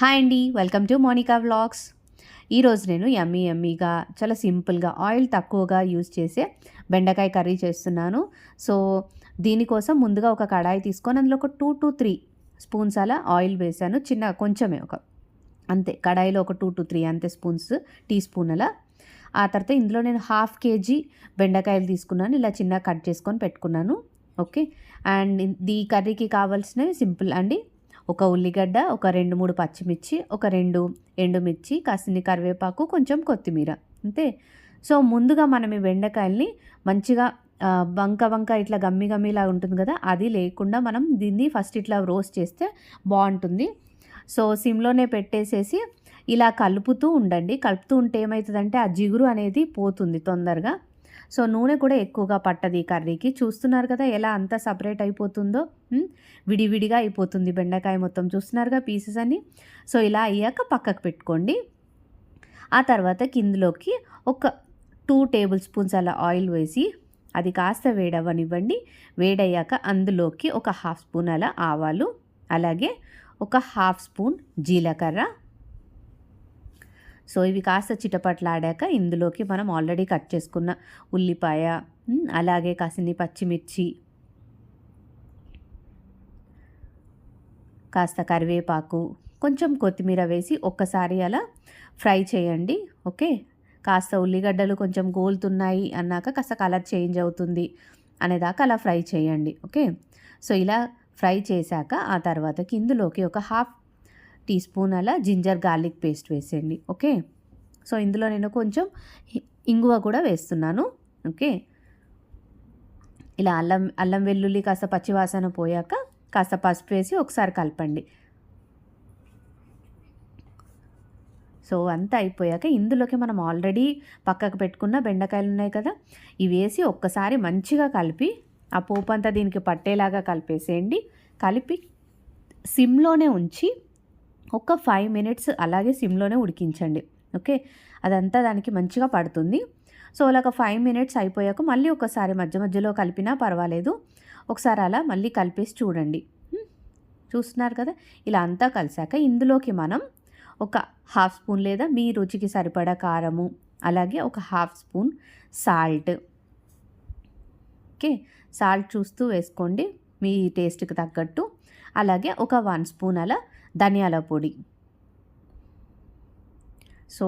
Hi అండి welcome to Monika vlogs. ఈరోజు నేను యమ్మీ యమ్మీగా చాలా సింపుల్గా ఆయిల్ తక్కువగా యూజ్ చేసే బెండకాయ కర్రీ చేస్తున్నాను. సో దీనికోసం ముందుగా ఒక కడాయి తీసుకొని అందులో ఒక టూ టు త్రీ స్పూన్స్ అలా ఆయిల్ వేసాను చిన్న కొంచెమే ఒక అంతే. కడాయిలో ఒక టూ టు త్రీ అంతే స్పూన్స్ టీ స్పూన్ అలా. ఆ తర్వాత ఇందులో నేను హాఫ్ కేజీ బెండకాయలు తీసుకున్నాను ఇలా చిన్న కట్ చేసుకొని పెట్టుకున్నాను. ఓకే. అండ్ ఈ కర్రీకి కావాల్సినవి సింపుల్ అండి. ఒక ఉల్లిగడ్డ ఒక రెండు మూడు పచ్చిమిర్చి ఒక రెండు ఎండుమిర్చి కాసిని కరివేపాకు కొంచెం కొత్తిమీర. అంతే? సో ముందుగా మనం ఈ బెండకాయల్ని మంచిగా వంక వంక ఇట్లా గమ్మి గమ్మిలా ఉంటుంది కదా అది లేకుండా మనం దీన్ని ఫస్ట్ ఇట్లా రోస్ట్ చేస్తే బాగుంటుంది. సో సిమ్లోనే పెట్టేసేసి ఇలా కలుపుతూ ఉండండి. కలుపుతూ ఉంటే ఏమవుతుందంటే ఆ జిగురు అనేది పోతుంది తొందరగా. సో నూనె కూడా ఎక్కువగా పట్టది కర్రీకి. చూస్తున్నారు కదా ఎలా అంతా సపరేట్ అయిపోతుందో? విడివిడిగా అయిపోతుంది బెండకాయ మొత్తం. చూస్తున్నారుగా పీసెస్ అన్ని? సో ఇలా అయ్యాక పక్కకు పెట్టుకోండి. ఆ తర్వాత కిందలోకి ఒక టూ టేబుల్ స్పూన్స్ అలా ఆయిల్ వేసి అది కాస్త వేడవనివ్వండి వేడయ్యాక అందులోకి ఒక హాఫ్ స్పూన్ అలా ఆవాలు అలాగే ఒక హాఫ్ స్పూన్ జీలకర్ర సో ఇవి కాస్త చిటపట్లాడాక ఇందులోకి మనం ఆల్రెడీ కట్ చేసుకున్న ఉల్లిపాయ అలాగే కాసిని పచ్చిమిర్చి కాస్త కరివేపాకు కొంచెం కొత్తిమీర వేసి ఒక్కసారి అలా ఫ్రై చేయండి. ఓకే? కాస్త ఉల్లిగడ్డలు కొంచెం గోలుతున్నాయి అన్నాక కాస్త కలర్ చేంజ్ అవుతుంది అనేదాకా అలా ఫ్రై చేయండి. ఓకే? సో ఇలా ఫ్రై చేశాక ఆ తర్వాతకి ఇందులోకి ఒక హాఫ్ టీ స్పూన్ అలా జింజర్ గార్లిక్ పేస్ట్ వేసేయండి ఓకే? సో ఇందులో నేను కొంచెం ఇంగువ కూడా వేస్తున్నాను ఓకే? ఇలా అల్లం అల్లం వెల్లుల్లి కాస్త పచ్చివాసన పోయాక కాస్త పసుపు వేసి ఒకసారి కలపండి. సో అంతా అయిపోయాక ఇందులోకి మనం ఆల్రెడీ పక్కకు పెట్టుకున్న బెండకాయలు ఉన్నాయి కదా ఇవి వేసి ఒక్కసారి మంచిగా కలిపి ఆ పోపు అంతా దీనికి పట్టేలాగా కలిపేసేయండి. కలిపి సిమ్లోనే ఉంచి ఒక ఫైవ్ మినిట్స్ అలాగే సిమ్లోనే ఉడికించండి. ఓకే? అదంతా దానికి మంచిగా పడుతుంది. సో అలాగ ఫైవ్ మినిట్స్ అయిపోయాక మళ్ళీ ఒకసారి మధ్య మధ్యలో కలిపినా పర్వాలేదు. ఒకసారి అలా మళ్ళీ కలిపేసి చూడండి. చూస్తున్నారు కదా? ఇలా అంతా కలిసాక ఇందులోకి మనం ఒక హాఫ్ స్పూన్ లేదా మీ రుచికి సరిపడా కారము అలాగే ఒక half spoon salt. Okay? Salt చూస్తూ వేసుకోండి. మీ టేస్ట్కి తగ్గట్టు. అలాగే ఒక వన్ స్పూన్ అలా ధనియాల పొడి. సో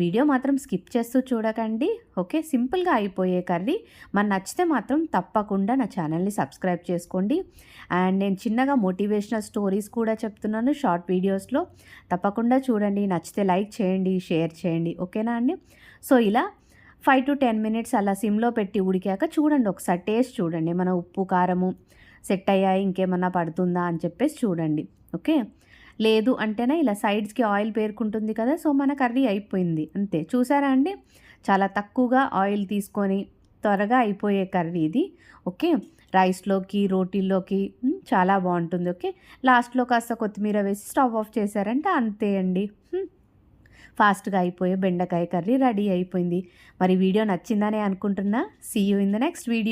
వీడియో మాత్రం స్కిప్ చేస్తూ చూడకండి. ఓకే సింపుల్గా అయిపోయే కర్రీ. మన నచ్చితే మాత్రం తప్పకుండా నా ఛానల్ని సబ్స్క్రైబ్ చేసుకోండి. అండ్ నేను చిన్నగా మోటివేషనల్ స్టోరీస్ కూడా చెప్తున్నాను షార్ట్ వీడియోస్లో. తప్పకుండా చూడండి. నచ్చితే లైక్ చేయండి షేర్ చేయండి. ఓకేనా అండి? సో ఇలా ఫైవ్ టు టెన్ మినిట్స్ అలా సిమ్లో పెట్టి ఉడికాక చూడండి. ఒకసారి టేస్ట్ చూడండి. మన ఉప్పు కారము సెట్ అయ్యాయి ఇంకేమన్నా పడుతుందా అని చెప్పేసి చూడండి. ఓకే? లేదు అంటేనే ఇలా సైడ్స్కి ఆయిల్ పేరుకుంటుంది కదా సో మన కర్రీ అయిపోయింది. అంతే. చూసారా అండి? చాలా తక్కువగా ఆయిల్ తీసుకొని త్వరగా అయిపోయే కర్రీ ఇది. ఓకే? రైస్లోకి రోటీల్లోకి చాలా బాగుంటుంది. ఓకే? లాస్ట్లో కాస్త కొత్తిమీర వేసి స్టవ్ ఆఫ్ చేశారంటే. అంతే అండి. ఫాస్ట్గా అయిపోయే బెండకాయ కర్రీ రెడీ అయిపోయింది. మరి వీడియో నచ్చిందనే అనుకుంటున్నా. See you in the next video